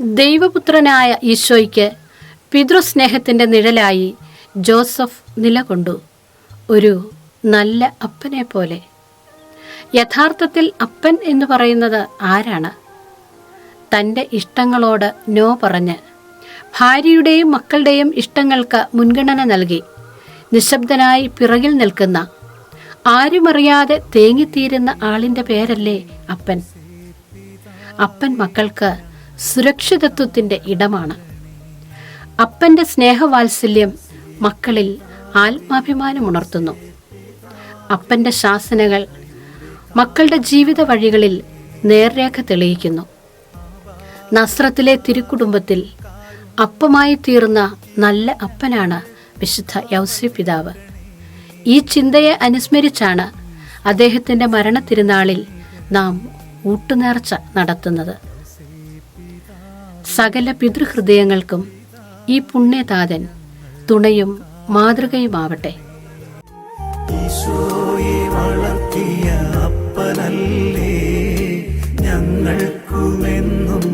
ദൈവപുത്രനായ ഈശോയ്ക്ക് പിതൃസ്നേഹത്തിന്റെ നിഴലായി ജോസഫ് നിലകൊണ്ടു. ഒരു നല്ല അപ്പനെ പോലെ. യഥാർത്ഥത്തിൽ അപ്പൻ എന്ന് പറയുന്നത് ആരാണ്? തന്റെ ഇഷ്ടങ്ങളോട് നോ പറഞ്ഞ് ഭാര്യയുടെയും മക്കളുടെയും ഇഷ്ടങ്ങൾക്ക് മുൻഗണന നൽകി നിശബ്ദനായി പിറകിൽ നിൽക്കുന്ന ആരുമറിയാതെ തേങ്ങിത്തീരുന്ന ആളിന്റെ പേരല്ലേ അപ്പൻ. അപ്പൻ മക്കൾക്ക് സുരക്ഷിതത്വത്തിന്റെ ഇടമാണ്. അപ്പന്റെ സ്നേഹവാത്സല്യം മക്കളിൽ ആത്മാഭിമാനം ഉണർത്തുന്നു അപ്പന്റെ ശാസനകൾ മക്കളുടെ ജീവിത വഴികളിൽ നേർരേഖ തെളിയിക്കുന്നു. നസ്രത്തിലെ തിരുക്കുടുംബത്തിൽ അപ്പമായി തീർന്ന നല്ല അപ്പനാണ് വിശുദ്ധ യൗസ്യ പിതാവ്. ഈ ചിന്തയെ അനുസ്മരിച്ചാണ് അദ്ദേഹത്തിന്റെ മരണത്തിരുനാളിൽ നാം ഊട്ടുനേർച്ച നടത്തുന്നത്. സകല പിതൃഹൃദയങ്ങൾക്കും ഈ പുണ്യതാതൻ തുണയും മാതൃകയുമാവട്ടെ. അപ്പനല്ലേ ഞങ്ങൾക്കുമെന്നും